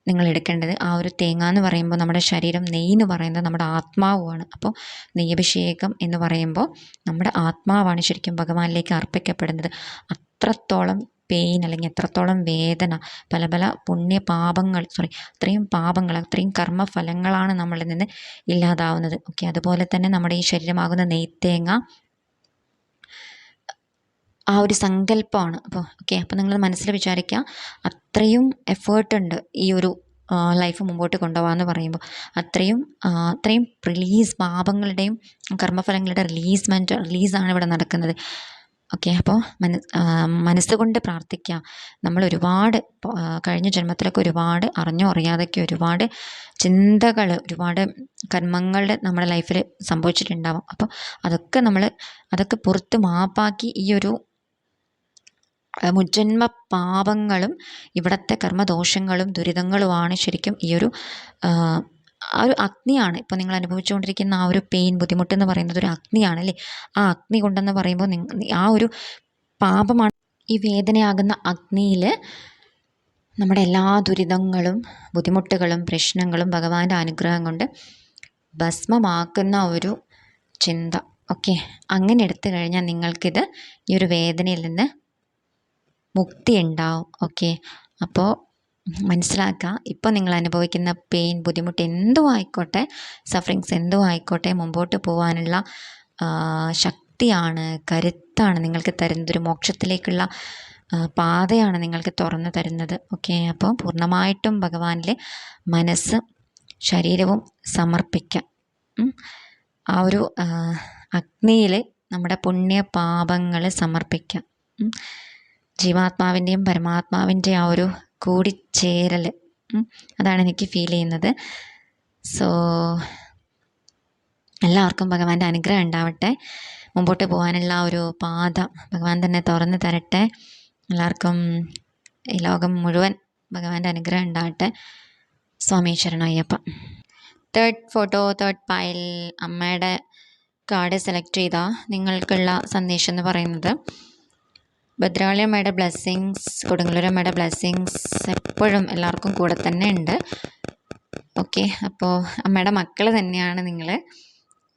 നിങ്ങൾ എടുക്കേണ്ടത്. ആ ഒരു തേങ്ങ എന്ന് പറയുമ്പോൾ നമ്മുടെ ശരീരം നെയ്യ് എന്ന് പറയുന്നത് നമ്മുടെ ആത്മാവുമാണ് അപ്പോൾ നെയ്യഭിഷേകം എന്ന് പറയുമ്പോൾ നമ്മുടെ ആത്മാവാണ് ശരിക്കും ഭഗവാനിലേക്ക് അർപ്പിക്കപ്പെടുന്നത്. അത്രത്തോളം പെയിൻ അല്ലെങ്കിൽ എത്രത്തോളം വേദന പല പല പുണ്യ പാപങ്ങൾ സോറി അത്രയും പാപങ്ങൾ അത്രയും കർമ്മഫലങ്ങളാണ് നമ്മളിൽ നിന്ന് ഇല്ലാതാവുന്നത്. ഓക്കെ അതുപോലെ തന്നെ നമ്മുടെ ഈ ശരീരമാകുന്ന നെയ്ത്തേങ്ങ ആ ഒരു സങ്കല്പമാണ്. അപ്പോൾ ഓക്കെ അപ്പോൾ നിങ്ങൾ മനസ്സിൽ വിചാരിക്കുക അത്രയും എഫേർട്ട് ഉണ്ട് ഈ ഒരു ലൈഫ് മുമ്പോട്ട് കൊണ്ടുപോകാമെന്ന് പറയുമ്പോൾ. അത്രയും അത്രയും റിലീസ് പാപങ്ങളുടെയും കർമ്മഫലങ്ങളുടെ റിലീസ്മെന്റ് റിലീസാണ് ഇവിടെ നടക്കുന്നത്. ഓക്കെ അപ്പോൾ മന മനസ്സുകൊണ്ട് പ്രാർത്ഥിക്കുക നമ്മൾ ഒരുപാട് കഴിഞ്ഞ ജന്മത്തിലൊക്കെ ഒരുപാട് അറിഞ്ഞോ അറിയാതൊക്കെ ഒരുപാട് ചിന്തകൾ ഒരുപാട് കർമ്മങ്ങളുടെ നമ്മുടെ ലൈഫിൽ സംഭവിച്ചിട്ടുണ്ടാവും. അപ്പോൾ അതൊക്കെ നമ്മൾ അതൊക്കെ പുറത്ത് മാപ്പാക്കി ഈ ഒരു മുജ്ജന്മ പാപങ്ങളും ഇവിടുത്തെ കർമ്മദോഷങ്ങളും ദുരിതങ്ങളുമാണ് ശരിക്കും ഈ ഒരു ആ, ഒരു അഗ്നിയാണ്. ഇപ്പോൾ നിങ്ങൾ അനുഭവിച്ചുകൊണ്ടിരിക്കുന്ന ആ ഒരു പെയിൻ ബുദ്ധിമുട്ടെന്ന് പറയുന്നത് ഒരു അഗ്നിയാണ് അല്ലേ? ആ അഗ്നി കൊണ്ടെന്ന് പറയുമ്പോൾ ആ ഒരു പാപമാണ് ഈ വേദനയാകുന്ന അഗ്നിയിൽ നമ്മുടെ എല്ലാ ദുരിതങ്ങളും ബുദ്ധിമുട്ടുകളും പ്രശ്നങ്ങളും ഭഗവാന്റെ അനുഗ്രഹം കൊണ്ട് ഭസ്മമാക്കുന്ന ഒരു ചിന്ത. ഓക്കെ. അങ്ങനെ എടുത്തു കഴിഞ്ഞാൽ നിങ്ങൾക്കിത് ഈ ഒരു വേദനയിൽ നിന്ന് മുക്തി ഉണ്ടാവും. ഓക്കെ. അപ്പോൾ മനസ്സിലാക്കുക ഇപ്പോൾ നിങ്ങൾ അനുഭവിക്കുന്ന പെയിൻ ബുദ്ധിമുട്ട് എന്തോ ആയിക്കോട്ടെ സഫറിങ്സ് എന്തോ ആയിക്കോട്ടെ മുമ്പോട്ട് പോകാനുള്ള ശക്തിയാണ് കരുത്താണ് നിങ്ങൾക്ക് തരുന്നത്. ഒരു മോക്ഷത്തിലേക്കുള്ള പാതയാണ് നിങ്ങൾക്ക് തുറന്നു തരുന്നത്. ഓക്കെ അപ്പോൾ പൂർണമായിട്ടും ഭഗവാനിലെ മനസ്സ് ശരീരവും സമർപ്പിക്കാം. ആ ഒരു അഗ്നിയിൽ നമ്മുടെ പുണ്യ പാപങ്ങൾ സമർപ്പിക്കാം ജീവാത്മാവിന്റെയും പരമാത്മാവിന്റെയും ആ ഒരു കൂടിച്ചേരൽ അതാണ് എനിക്ക് ഫീൽ ചെയ്യുന്നത്. സോ എല്ലാവർക്കും ഭഗവാന്റെ അനുഗ്രഹം ഉണ്ടാവട്ടെ. മുമ്പോട്ട് പോകാനുള്ള ഒരു പാത ഭഗവാൻ തന്നെ തുറന്നു തരട്ടെ. എല്ലാവർക്കും ഈ ലോകം മുഴുവൻ ഭഗവാന്റെ അനുഗ്രഹം ഉണ്ടാവട്ടെ. സ്വാമി ശരണം Ayyappa third photo third pile അമ്മയുടെ കാർഡ് സെലക്ട് ചെയ്താൽ നിങ്ങൾക്കുള്ള സന്ദേശം എന്ന് പറയുന്നത് ഭദ്രകാളി അമ്മയുടെ ബ്ലെസ്സിങ്സ് കൊടുങ്ങല്ലൂർ അമ്മയുടെ ബ്ലെസ്സിങ്സ് എപ്പോഴും എല്ലാവർക്കും കൂടെ തന്നെ ഉണ്ട്. ഓക്കെ അപ്പോൾ അമ്മയുടെ മക്കൾ തന്നെയാണ് നിങ്ങൾ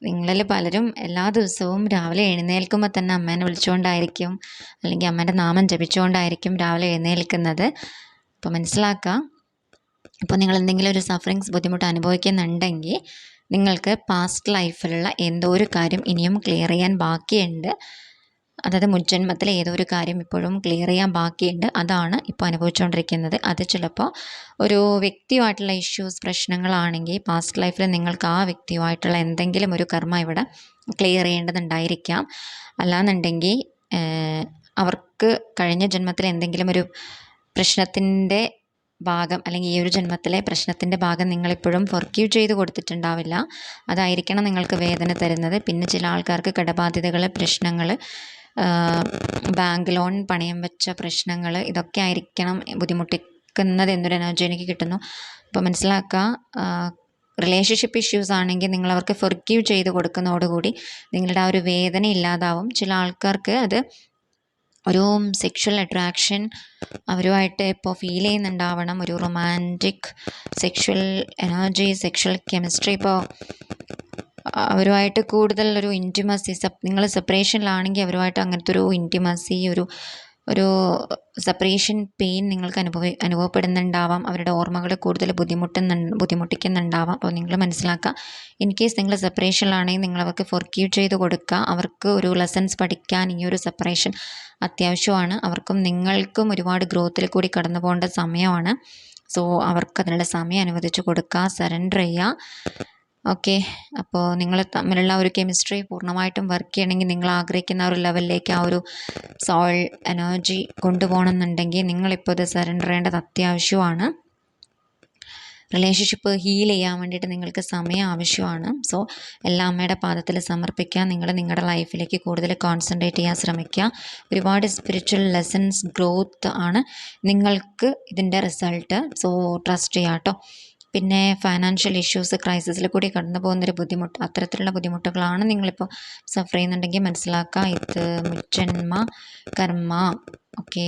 നിങ്ങളിൽ പലരും എല്ലാ ദിവസവും രാവിലെ എഴുന്നേൽക്കുമ്പോൾ തന്നെ അമ്മേനെ വിളിച്ചുകൊണ്ടായിരിക്കും അല്ലെങ്കിൽ അമ്മേന്റെ നാമം ജപിച്ചുകൊണ്ടായിരിക്കും രാവിലെ എഴുന്നേൽക്കുന്നത്. അപ്പോൾ മനസ്സിലാക്കാം. അപ്പോൾ നിങ്ങൾ എന്തെങ്കിലും ഒരു സഫറിങ്സ് ബുദ്ധിമുട്ട് അനുഭവിക്കുന്നുണ്ടെങ്കിൽ നിങ്ങൾക്ക് പാസ്റ്റ് ലൈഫിലുള്ള എന്തോ ഒരു കാര്യം ഇനിയും ക്ലിയർ ചെയ്യാൻ ബാക്കിയുണ്ട്. അതായത് മുജ്ജന്മത്തിലെ ഏതോ ഒരു കാര്യം ഇപ്പോഴും ക്ലിയർ ചെയ്യാൻ ബാക്കിയുണ്ട്. അതാണ് ഇപ്പോൾ അനുഭവിച്ചുകൊണ്ടിരിക്കുന്നത്. അത് ചിലപ്പോൾ ഒരു വ്യക്തിയുമായിട്ടുള്ള ഇഷ്യൂസ് പ്രശ്നങ്ങളാണെങ്കിൽ പാസ്റ്റ് ലൈഫിൽ നിങ്ങൾക്ക് ആ വ്യക്തിയുമായിട്ടുള്ള എന്തെങ്കിലും ഒരു കർമ്മ ഇവിടെ ക്ലിയർ ചെയ്യേണ്ടതുണ്ടായിരിക്കാം. അല്ലാന്നുണ്ടെങ്കിൽ അവർക്ക് കഴിഞ്ഞ ജന്മത്തിൽ എന്തെങ്കിലും ഒരു പ്രശ്നത്തിന്റെ ഭാഗം അല്ലെങ്കിൽ ഈ ഒരു ജന്മത്തിലെ പ്രശ്നത്തിന്റെ ഭാഗം നിങ്ങളിപ്പോഴും ഫൊർക്യൂ ചെയ്ത് കൊടുത്തിട്ടുണ്ടാവില്ല. അതായിരിക്കണം നിങ്ങൾക്ക് വേദന തരുന്നത്. പിന്നെ ചില ആൾക്കാർക്ക് കടബാധ്യതകൾ പ്രശ്നങ്ങൾ ബാങ്ക് ലോൺ പണയം വെച്ച പ്രശ്നങ്ങൾ ഇതൊക്കെ ആയിരിക്കണം ബുദ്ധിമുട്ടിക്കുന്നത് എന്നൊരു എനർജി എനിക്ക് കിട്ടുന്നു. അപ്പോൾ മനസ്സിലാക്കുക റിലേഷൻഷിപ്പ് ഇഷ്യൂസ് ആണെങ്കിൽ നിങ്ങൾ അവർക്ക് ഫെർഗീവ് ചെയ്ത് കൊടുക്കുന്നതോടുകൂടി നിങ്ങളുടെ ആ ഒരു വേദന ഇല്ലാതാവും. ചില ആൾക്കാർക്ക് അത് ഒരു സെക്ഷൽ അട്രാക്ഷൻ അവരുമായിട്ട് ഇപ്പോൾ ഫീൽ ചെയ്യുന്നുണ്ടാവണം. ഒരു romantic sexual energy sexual chemistry ഇപ്പോൾ അവരുമായിട്ട് കൂടുതൽ ഒരു ഇന്റിമസി സപ് നിങ്ങൾ സെപ്പറേഷനിലാണെങ്കിൽ അവരുമായിട്ട് അങ്ങനത്തെ ഒരു ഇന്റിമസി ഒരു ഒരു സെപ്പറേഷൻ പെയിൻ നിങ്ങൾക്ക് അനുഭവ അനുഭവപ്പെടുന്നുണ്ടാവാം. അവരുടെ ഓർമ്മകൾ കൂടുതൽ ബുദ്ധിമുട്ടുന്നു ബുദ്ധിമുട്ടിക്കുന്നുണ്ടാവാം. അപ്പോൾ നിങ്ങൾ മനസ്സിലാക്കുക ഇൻ കേസ് നിങ്ങൾ സെപ്പറേഷനിലാണെങ്കിൽ നിങ്ങൾ അവർക്ക് ഫൊർഗീവ് ചെയ്ത് കൊടുക്കുക. അവർക്ക് ഒരു ലെസൺസ് പഠിക്കാൻ ഈ ഒരു സെപ്പറേഷൻ അത്യാവശ്യമാണ്. അവർക്കും നിങ്ങൾക്കും ഒരുപാട് ഗ്രോത്തിൽ കൂടി കടന്നു പോകേണ്ട സമയമാണ്. സോ അവർക്ക് അതിനുള്ള സമയം അനുവദിച്ച് കൊടുക്കുക സറണ്ടർ ചെയ്യുക. ഓക്കെ. അപ്പോൾ നിങ്ങൾ തമ്മിലുള്ള ഒരു കെമിസ്ട്രി പൂർണമായിട്ടും വർക്ക് ചെയ്യണമെങ്കിൽ നിങ്ങൾ ആഗ്രഹിക്കുന്ന ഒരു ലെവലിലേക്ക് ആ ഒരു സോൾ എനർജി കൊണ്ടുപോകണം എന്നുണ്ടെങ്കിൽ നിങ്ങളിപ്പോൾ ഇത് സറണ്ടർ ചെയ്യേണ്ടത് അത്യാവശ്യമാണ്. റിലേഷൻഷിപ്പ് ഹീൽ ചെയ്യാൻ വേണ്ടിയിട്ട് നിങ്ങൾക്ക് സമയം ആവശ്യമാണ്. സോ എല്ലാ അമ്മയുടെ പാദത്തിൽ സമർപ്പിക്കുക. നിങ്ങൾ നിങ്ങളുടെ ലൈഫിലേക്ക് കൂടുതൽ കോൺസെൻട്രേറ്റ് ചെയ്യാൻ ശ്രമിക്കുക. ഒരുപാട് സ്പിരിച്വൽ ലെസൺസ് ഗ്രോത്ത് ആണ് നിങ്ങൾക്ക് ഇതിന്റെ റിസൾട്ട് സോ ട്രസ്റ്റ് ചെയ്യാം കേട്ടോ പിന്നെ ഫൈനാൻഷ്യൽ ഇഷ്യൂസ് ക്രൈസിസിൽ കൂടി കടന്നു പോകുന്നൊരു ബുദ്ധിമുട്ട് അത്തരത്തിലുള്ള ബുദ്ധിമുട്ടുകളാണ് നിങ്ങളിപ്പോൾ സഫർ ചെയ്യുന്നുണ്ടെങ്കിൽ മനസ്സിലാക്കുക ഇത് മുജ്ജന്മ കർമ്മ ഓക്കെ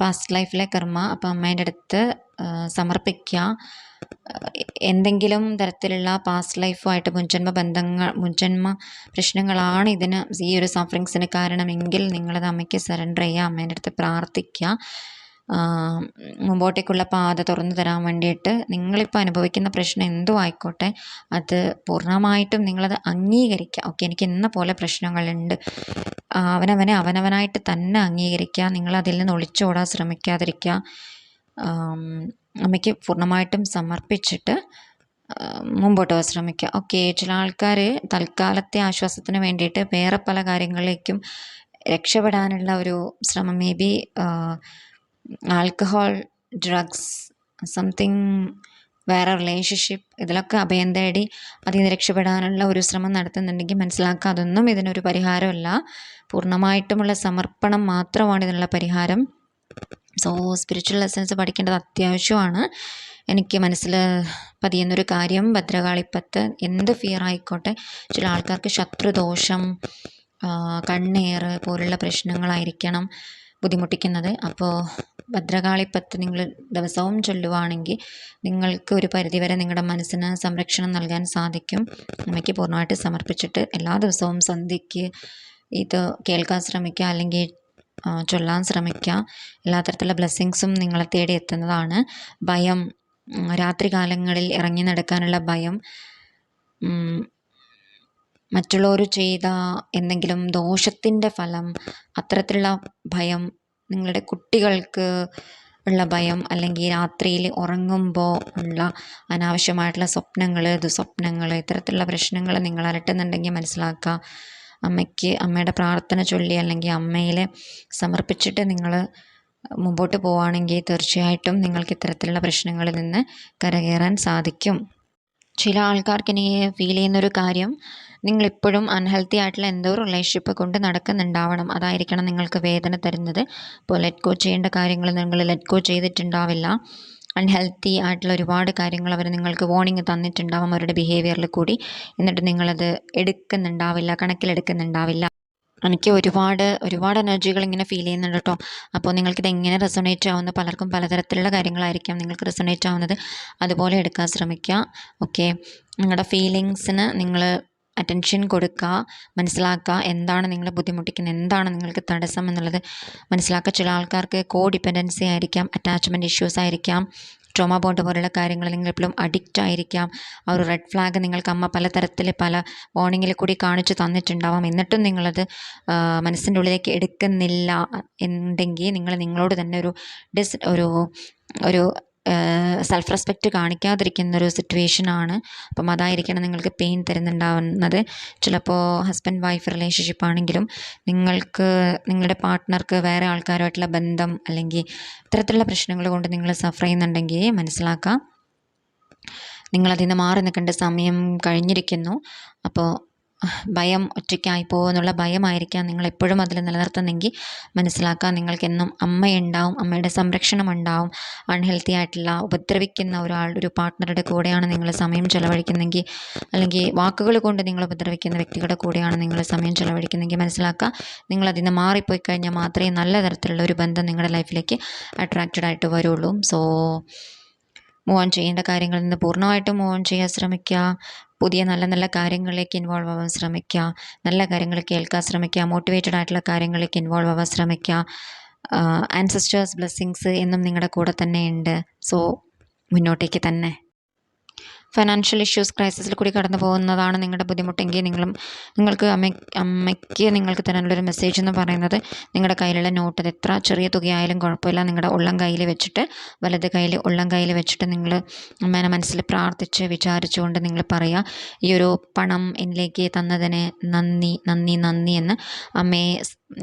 പാസ്റ്റ് ലൈഫിലെ കർമ്മ. അപ്പം അമ്മേന്റെ അടുത്ത് സമർപ്പിക്കുക എന്തെങ്കിലും തരത്തിലുള്ള പാസ്റ്റ് ലൈഫുമായിട്ട് മുൻജന്മ ബന്ധങ്ങൾ മുൻജന്മ പ്രശ്നങ്ങളാണ് ഇതിന് ഈ ഒരു സഫറിങ്സിന് കാരണമെങ്കിൽ നിങ്ങളത് അമ്മയ്ക്ക് സറണ്ടർ ചെയ്യുക അമ്മേന്റെ അടുത്ത് പ്രാർത്ഥിക്കുക മുമ്പോട്ടേക്കുള്ള പാത തുറന്നു തരാൻ വേണ്ടിയിട്ട് നിങ്ങളിപ്പോൾ അനുഭവിക്കുന്ന പ്രശ്നം എന്തോ ആയിക്കോട്ടെ അത് പൂർണമായിട്ടും നിങ്ങളത് അംഗീകരിക്കുക. ഓക്കെ എനിക്ക് ഇന്ന പോലെ പ്രശ്നങ്ങളുണ്ട്. അവനവനെ അവനവനായിട്ട് തന്നെ അംഗീകരിക്കുക. നിങ്ങളതിൽ നിന്ന് ഒളിച്ചോടാൻ ശ്രമിക്കാതിരിക്കുക. അമ്മയ്ക്ക് പൂർണമായിട്ടും സമർപ്പിച്ചിട്ട് മുമ്പോട്ട് പോകാൻ ശ്രമിക്കുക. ഓക്കെ ചില ആൾക്കാർ തൽക്കാലത്തെ ആശ്വാസത്തിന് വേണ്ടിയിട്ട് വേറെ പല കാര്യങ്ങളിലേക്കും രക്ഷപ്പെടാനുള്ള ഒരു ശ്രമം may be alcohol drugs something വേറെ റിലേഷൻഷിപ്പ് ഇതിലൊക്കെ അഭയം തേടി അതിൽ നിന്ന് രക്ഷപ്പെടാനുള്ള ഒരു ശ്രമം നടത്തുന്നുണ്ടെങ്കിൽ മനസ്സിലാക്കുക അതൊന്നും ഇതിനൊരു പരിഹാരമല്ല. പൂർണമായിട്ടുമുള്ള സമർപ്പണം മാത്രമാണ് ഇതിനുള്ള പരിഹാരം. സോ സ്പിരിച്വൽ ലെസൺസ് പഠിക്കേണ്ടത് അത്യാവശ്യമാണ്. എനിക്ക് മനസ്സിൽ പതിയുന്നൊരു കാര്യം ഭദ്രകാളിപ്പത്ത് എന്ത് ഫിയർ ആയിക്കോട്ടെ ചില ആൾക്കാർക്ക് ശത്രുദോഷം കണ്ണേറ് പോലുള്ള പ്രശ്നങ്ങളായിരിക്കണം. ബുദ്ധിമുട്ടിക്കുന്നത്. അപ്പോൾ ഭദ്രകാളിപ്പത്ത് നിങ്ങൾ ദിവസവും ചൊല്ലുവാണെങ്കിൽ നിങ്ങൾക്ക് ഒരു പരിധിവരെ നിങ്ങളുടെ മനസ്സിന് സംരക്ഷണം നൽകാൻ സാധിക്കും. അമ്മയ്ക്ക് പൂർണമായിട്ട് സമർപ്പിച്ചിട്ട് എല്ലാ ദിവസവും സന്ധ്യയ്ക്ക് ഇത് കേൾക്കാൻ ശ്രമിക്കുക അല്ലെങ്കിൽ ചൊല്ലാൻ ശ്രമിക്കുക. എല്ലാ തരത്തിലുള്ള ബ്ലെസ്സിങ്സും നിങ്ങളെ തേടി എത്തുന്നതാണ്. ഭയം രാത്രി കാലങ്ങളിൽ ഇറങ്ങി നടക്കാനുള്ള ഭയം മറ്റുള്ളവർ ചെയ്ത എന്തെങ്കിലും ദോഷത്തിന്റെ ഫലം അത്തരത്തിലുള്ള ഭയം നിങ്ങളുടെ കുട്ടികൾക്ക് ഉള്ള ഭയം അല്ലെങ്കിൽ രാത്രിയിൽ ഉറങ്ങുമ്പോൾ ഉള്ള അനാവശ്യമായിട്ടുള്ള സ്വപ്നങ്ങൾ ദുസ്വപ്നങ്ങൾ ഇത്തരത്തിലുള്ള പ്രശ്നങ്ങൾ നിങ്ങൾ അലട്ടുന്നുണ്ടെങ്കിൽ മനസ്സിലാക്കുക. അമ്മയ്ക്ക് അമ്മയുടെ പ്രാർത്ഥന ചൊല്ലി അല്ലെങ്കിൽ അമ്മയിൽ സമർപ്പിച്ചിട്ട് നിങ്ങൾ മുമ്പോട്ട് പോവുകയാണെങ്കിൽ തീർച്ചയായിട്ടും നിങ്ങൾക്ക് ഇത്തരത്തിലുള്ള പ്രശ്നങ്ങളിൽ നിന്ന് കരകയറാൻ സാധിക്കും. ചില ആൾക്കാർക്ക് ഇനി ഫീൽ ചെയ്യുന്നൊരു കാര്യം നിങ്ങളിപ്പോഴും അൺഹെൽത്തി ആയിട്ടുള്ള എന്തോ റിലേഷൻഷിപ്പ് കൊണ്ട് നടക്കുന്നുണ്ടാവണം. അതായിരിക്കണം നിങ്ങൾക്ക് വേദന തരുന്നത്. ഇപ്പോൾ ലെറ്റ് ഗോ ചെയ്യേണ്ട കാര്യങ്ങൾ നിങ്ങൾ ലെറ്റ് ഗോ ചെയ്തിട്ടുണ്ടാവില്ല. അൺഹെൽത്തി ആയിട്ടുള്ള ഒരുപാട് കാര്യങ്ങൾ അവർ നിങ്ങൾക്ക് വാർണിംഗ് തന്നിട്ടുണ്ടാവും അവരുടെ ബിഹേവിയറിൽ കൂടി. എന്നിട്ട് നിങ്ങളത് എടുക്കുന്നുണ്ടാവില്ല കണക്കിലെടുക്കുന്നുണ്ടാവില്ല. എനിക്ക് ഒരുപാട് ഒരുപാട് എനർജികൾ ഇങ്ങനെ ഫീൽ ചെയ്യുന്നുണ്ട് കേട്ടോ അപ്പോൾ ഇത് എങ്ങനെ റെസൊണേറ്റ് ആവുന്ന? പലർക്കും പലതരത്തിലുള്ള കാര്യങ്ങളായിരിക്കാം നിങ്ങൾക്ക് റെസൊണേറ്റ് ആവുന്നത്. അതുപോലെ എടുക്കാൻ ശ്രമിക്കുക. ഓക്കെ നിങ്ങളുടെ ഫീലിങ്സിന് നിങ്ങൾ അറ്റൻഷൻ കൊടുക്കുക മനസ്സിലാക്കുക എന്താണ് നിങ്ങളെ ബുദ്ധിമുട്ടിക്കുന്നത് എന്താണ് നിങ്ങൾക്ക് തടസ്സം എന്നുള്ളത് മനസ്സിലാക്കുക ചില ആൾക്കാർക്ക് കോ ഡിപ്പെൻഡൻസി ആയിരിക്കാം അറ്റാച്ച്മെന്റ് ഇഷ്യൂസ് ആയിരിക്കാം ട്രോമ ബോണ്ട് പോലുള്ള കാര്യങ്ങൾ നിങ്ങൾ എപ്പോഴും അഡിക്റ്റ് ആയിരിക്കാം. ആ ഒരു റെഡ് ഫ്ലാഗ് നിങ്ങൾക്ക് അമ്മ പലതരത്തിൽ പല വാർണിങ്ങിൽ കൂടി കാണിച്ചു തന്നിട്ടുണ്ടാവാം. എന്നിട്ടും നിങ്ങളത് മനസ്സിന്റെ ഉള്ളിലേക്ക് എടുക്കുന്നില്ല എന്നുണ്ടെങ്കിൽ നിങ്ങൾ നിങ്ങളോട് തന്നെ ഒരു ഡിസ് ഒരു ഒരു സെൽഫ് റെസ്പെക്റ്റ് കാണിക്കാതിരിക്കുന്ന ഒരു സിറ്റുവേഷൻ ആണ്. അപ്പം അതായിരിക്കണം നിങ്ങൾക്ക് പെയിൻ തരുന്നുണ്ടാവുന്നത്. ചിലപ്പോൾ ഹസ്ബൻഡ് വൈഫ് റിലേഷൻഷിപ്പ് ആണെങ്കിലും നിങ്ങൾക്ക് നിങ്ങളുടെ പാർട്ട്ണർക്ക് വേറെ ആൾക്കാരുമായിട്ടുള്ള ബന്ധം അല്ലെങ്കിൽ ഇത്തരത്തിലുള്ള പ്രശ്നങ്ങൾ കൊണ്ട് നിങ്ങൾ സഫർ ചെയ്യുന്നുണ്ടെങ്കിൽ മനസ്സിലാക്കാം. നിങ്ങളതിൽ നിന്ന് മാറി നിൽക്കേണ്ട സമയം കഴിഞ്ഞിരിക്കുന്നു. അപ്പോൾ ഭയം ഒറ്റയ്ക്കായി പോകുമെന്നുള്ള ഭയമായിരിക്കാം നിങ്ങൾ എപ്പോഴും അതിൽ നിലനിർത്തുന്നെങ്കിൽ മനസ്സിലാക്കുക നിങ്ങൾക്കെന്നും അമ്മയുണ്ടാവും അമ്മയുടെ സംരക്ഷണം ഉണ്ടാവും അൺഹെൽത്തി ആയിട്ടുള്ള ഉപദ്രവിക്കുന്ന ഒരാൾ ഒരു പാർട്ട്ണറുടെ കൂടെയാണ് നിങ്ങൾ സമയം ചെലവഴിക്കുന്നതെങ്കിൽ അല്ലെങ്കിൽ വാക്കുകൾ കൊണ്ട് നിങ്ങൾ ഉപദ്രവിക്കുന്ന വ്യക്തികളുടെ കൂടെയാണ് നിങ്ങൾ സമയം ചെലവഴിക്കുന്നതെങ്കിൽ മനസ്സിലാക്കുക നിങ്ങളതിൽ നിന്ന് മാറിപ്പോയി കഴിഞ്ഞാൽ മാത്രമേ നല്ല തരത്തിലുള്ള ഒരു ബന്ധം നിങ്ങളുടെ ലൈഫിലേക്ക് അട്രാക്റ്റഡ് ആയിട്ട് വരുള്ളൂ. സോ മൂവ് ഓൺ ചെയ്യേണ്ട കാര്യങ്ങളിൽ നിന്ന് പൂർണമായിട്ടും മൂവ് ഓൺ ചെയ്യാൻ ശ്രമിക്കുക. പുതിയ നല്ല നല്ല കാര്യങ്ങളിലേക്ക് ഇൻവോൾവ് ആവാൻ ശ്രമിക്കുക. നല്ല കാര്യങ്ങൾ കേൾക്കാൻ ശ്രമിക്കുക. മോട്ടിവേറ്റഡ് ആയിട്ടുള്ള കാര്യങ്ങളിലേക്ക് ഇൻവോൾവ് ആവാൻ ശ്രമിക്കുക. ആൻസസ്റ്റേഴ്സ് ബ്ലെസ്സിങ്സ് എന്നും നിങ്ങളുടെ കൂടെ തന്നെ ഉണ്ട്. സോ മുന്നോട്ടേക്ക് തന്നെ. ഫൈനാൻഷ്യൽ ഇഷ്യൂസ് ക്രൈസിസിൽ കൂടി കടന്നു പോകുന്നതാണ് നിങ്ങളുടെ ബുദ്ധിമുട്ടെങ്കിൽ നിങ്ങളും നിങ്ങൾക്ക് അമ്മ അമ്മയ്ക്ക് നിങ്ങൾക്ക് തരാനുള്ളൊരു മെസ്സേജ് എന്ന് പറയുന്നത് നിങ്ങളുടെ കയ്യിലുള്ള നോട്ട് അത് എത്ര ചെറിയ തുകയായാലും കുഴപ്പമില്ല. നിങ്ങളുടെ ഉള്ളം കയ്യിൽ വെച്ചിട്ട് വലത് കയ്യിൽ ഉള്ളം കയ്യിൽ വെച്ചിട്ട് നിങ്ങൾ അമ്മേനെ മനസ്സിൽ പ്രാർത്ഥിച്ച് വിചാരിച്ചുകൊണ്ട് നിങ്ങൾ പറയുക ഈ ഒരു പണം എന്നിലേക്ക് തന്നതിന് നന്ദി നന്ദി നന്ദി എന്ന് അമ്മയെ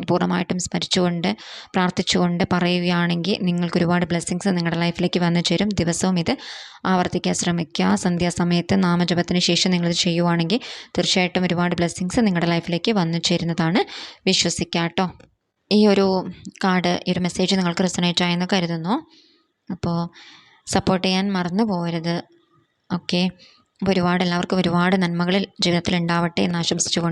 പൂർണമായിട്ടും സ്മരിച്ചുകൊണ്ട് പ്രാർത്ഥിച്ചുകൊണ്ട് പറയുകയാണെങ്കിൽ നിങ്ങൾക്ക് ഒരുപാട് ബ്ലെസ്സിങ്സ് നിങ്ങളുടെ ലൈഫിലേക്ക് വന്നു ചേരും. ദിവസവും ഇത് ആവർത്തിക്കാൻ ശ്രമിക്കുക. സന്ധ്യാസമയത്ത് നാമജപത്തിന് ശേഷം നിങ്ങളിത് ചെയ്യുവാണെങ്കിൽ തീർച്ചയായിട്ടും ഒരുപാട് ബ്ലെസ്സിങ്സ് നിങ്ങളുടെ ലൈഫിലേക്ക് വന്നു ചേരുന്നതാണ്. വിശ്വസിക്കുക കേട്ടോ. ഈ ഒരു കാർഡ് ഈ ഒരു മെസ്സേജ് നിങ്ങൾക്ക് റെസണേറ്റ് ആയെന്ന് കരുതുന്നു. അപ്പോൾ സപ്പോർട്ട് ചെയ്യാൻ മറന്നു പോകരുത്. ഓക്കെ അപ്പോൾ ഒരുപാട് എല്ലാവർക്കും ഒരുപാട് നന്മകളിൽ ജീവിതത്തിൽ ഉണ്ടാവട്ടെ എന്ന് ആശംസിച്ചുകൊണ്ട്